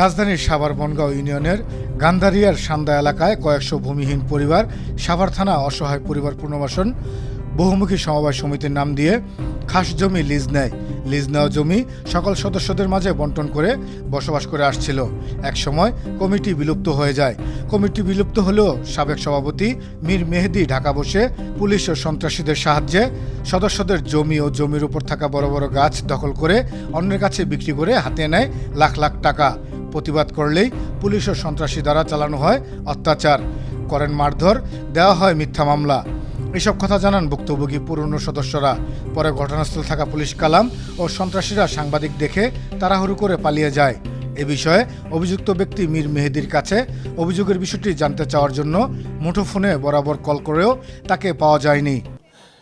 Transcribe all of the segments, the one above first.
রাজধানীর সাভার বনগাঁও ইউনিয়নের গান্ধারিয়ার সান্দা এলাকায় কয়েকশো ভূমিহীন পরিবার, সাভার থানা অসহায় পরিবার পুনর্বাসন, বহুমুখী সমবায় সমিতির নাম দিয়ে খাস জমি লিজ নেয়। লিজ নেওয়া জমি সকল সদস্যদের মাঝে বন্টন করে বসবাস করে আসছিল। একসময় কমিটি বিলুপ্ত হয়ে যায়। কমিটি বিলুপ্ত হলেও সাবেক সভাপতি মীর মেহেদি ঢাকা বসে পুলিশ ও সন্ত্রাসীদের সাহায্যে সদস্যদের জমি ও জমির উপর থাকা বড় বড় গাছ দখল করে অন্যের কাছে বিক্রি করে হাতে নেয় লাখ লাখ টাকা। প্রতিবাদ করলেই পুলিশ ও সন্ত্রাসী দ্বারা চালানো হয় অত্যাচার। করেন মারধর, দেওয়া হয় মিথ্যা মামলা। এসব কথা জানান ভুক্তভোগী পুরনো সদস্যরা। পরে ঘটনাস্থল থাকা পুলিশ কালাম ও সন্ত্রাসীরা সাংবাদিক দেখে তাড়াহুড়ো করে পালিয়ে যায়। এ বিষয়ে অভিযুক্ত ব্যক্তি মীর মেহেদির কাছে অভিযোগের বিষয়টি জানতে চাওয়ার জন্য মুঠোফোনে বরাবর কল করেও তাকে পাওয়া যায়নি।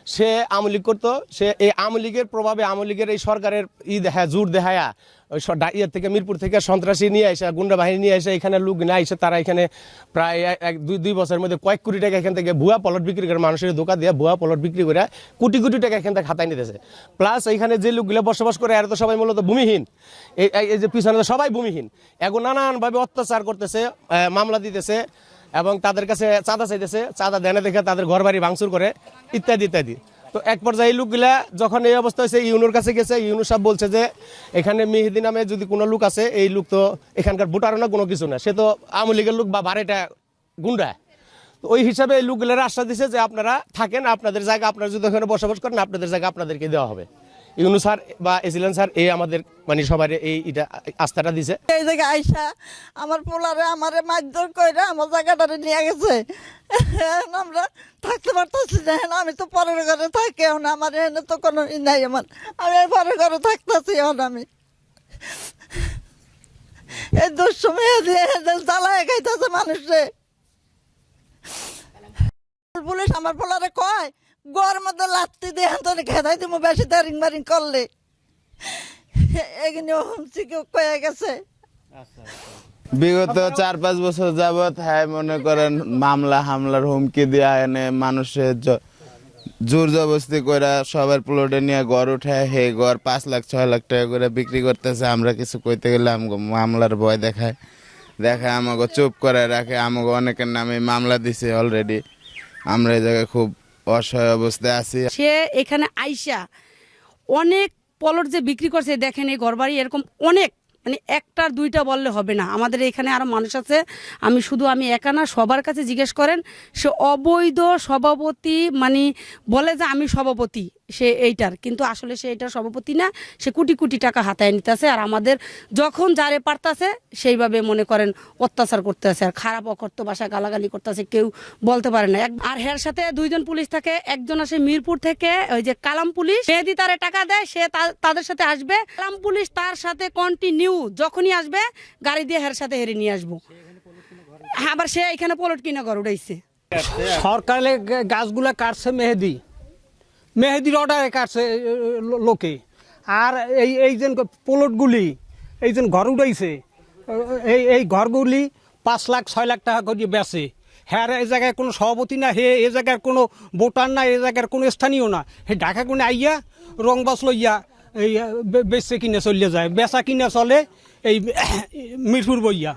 সে আওয়ামী লীগ করতো, সে এই আওয়ামী লীগের প্রভাবে আওয়ামী লীগের এই সরকারের ই দেখা, জোর দেখায়া, ওই স- ইয়ে থেকে মিরপুর থেকে সন্ত্রাসী নিয়ে এসে, গুন্ডা বাহিনী নিয়ে এসে এখানে লোক নিয়ে এসে তারা এখানে প্রায় এক- দুই দুই বছরের মধ্যে কয়েক কোটি টাকা এখান থেকে ভুয়া পলট বিক্রি করে মানুষের দোকান দিয়ে ভুয়া পলট বিক্রি করে কোটি কোটি টাকা এখান থেকে খাতায় নিতেছে। প্লাস এখানে যে লোকগুলো বসবাস করে, এরা তো সবাই মূলত ভূমিহীন। এই যে পিছনে সবাই ভূমিহীন। এখন নানানভাবে অত্যাচার করতেছে মামলা দিতেছে এবং তাদের কাছে চাঁদা চাইতেছে, চাঁদা দেনে দেখে তাদের ঘর বাড়ি ভাঙচুর করে, ইত্যাদি ইত্যাদি। তো এক পর্যায়ে লোকগুলা যখন এই অবস্থা হয়েছে, ইউনুর কাছে গেছে ইউনু সাহেব বলছে যে, এখানে মেহেদি নামে যদি কোনো লোক আছে, এই লোক তো এখানকার ভোটারও না, কোনো কিছু না। সে তো আওয়ামী লীগের লোক বা বারেটা গুন্ডা। তো ওই হিসাবে এই লোকগুলোর আশ্বাস দিছে যে, আপনারা থাকেন, আপনাদের জায়গা, আপনারা যদি ওখানে বসবাস করেন, আপনাদের জায়গা আপনাদেরকে দেওয়া হবে। ইউনু স্যার বা এসিলেন স্যার এই আমাদের মানে সবার এই এটা আস্থাটা দিছে। এই জায়গায় আইসা আমার পোলারে আমারে মারধর কইরা আমার জায়গাটারে নিয়ে গেছে। আমরা থাকতে পারতেছি না, এখন আমি তো পরের ঘরে থাকি, এখন আমার এনে তো কোনো ই নাই আমার। আমি পরের ঘরে থাকতেছি এখন আমি। এই দুঃসময় দিয়ে জ্বালায় খাইতেছে মানুষে। পুলিশ আমার পোলারে কয় গড় মধ্যে লাত্তি দিয়ে তোর খেদাই দিব বেশি দারিং বারিং করলে। এগুলো হুমসি কেউ কয়ে গেছে। বিগত চার পাঁচ বছর যাবৎ হ্যাঁ মনে করেন মামলা হামলার হুমকি দেয়া এনে মানুষের জোর জবস্তি করে সবার প্লটে নিয়ে ঘর উঠায় হে ঘর পাঁচ লাখ ছয় লাখ টাকা করে বিক্রি করতেছে আমরা কিছু কইতে গেলে আমাকে মামলার ভয় দেখায়। দেখায় আমাকে চুপ করে রাখে আমাকে অনেকের নামে মামলা দিছে অলরেডি আমরা এই জায়গায় খুব অসহায় অবস্থায় আছি। সে এখানে আইসা অনেক পলট যে বিক্রি করছে, দেখেন এই ঘরবাড়ি এরকম অনেক মানে একটার দুইটা বললে হবে না। আমাদের এখানে আরও মানুষ আছে, আমি শুধু আমি একা না, সবার কাছে জিজ্ঞেস করেন, সে অবৈধ সভাপতি মানে বলে যে আমি সভাপতি। সে এইটার। কিন্তু আসলে সে এটার সভাপতি না, সে কোটি কোটি টাকা হাতায় নিতেছে আর আমাদের যখন যারে পারতাছে সেইভাবে মনে করেন অত্যাচার করতেছে আর খারাপ অকর্ত ভাষা গালাগালি করতেছে, কেউ বলতে পারে না। আর হের সাথে দুইজন পুলিশ থাকে, একজন আসে মিরপুর থেকে ওই যে কালাম পুলিশ মেহেদি তারে টাকা দেয়, সে তাদের সাথে আসবে। কালাম পুলিশ তার সাথে কন্টিনিউ যখনই আসবে, গাড়ি দিয়ে হের সাথে হেরে নিয়ে আসব। হ্যাঁ আবার সে এখানে পলট কিনা ঘর উঠাইছে সরকারে গে- গাছগুলা কাটছে মেহেদি। মেহেদির অর্ডারে কাটছে লোকে। আর এই এই যে প্লটগুলি, এই যে ঘর উঠাইছে এই এই ঘরগুলি পাঁচ লাখ, ছয় লাখ টাকা করে বেচে। হ্যাঁ এই জায়গায় কোনো সভাপতি না, হে, এ জায়গার কোনো ভোটার না, এ জায়গার কোনো স্থানীয় না। হে, ঢাকা কোনে আইয়া রং বাস লইয়া এই বেচে কিনে চলিয়ে যায়। বেচা কিনে চলে এই মিরপুর বইয়া।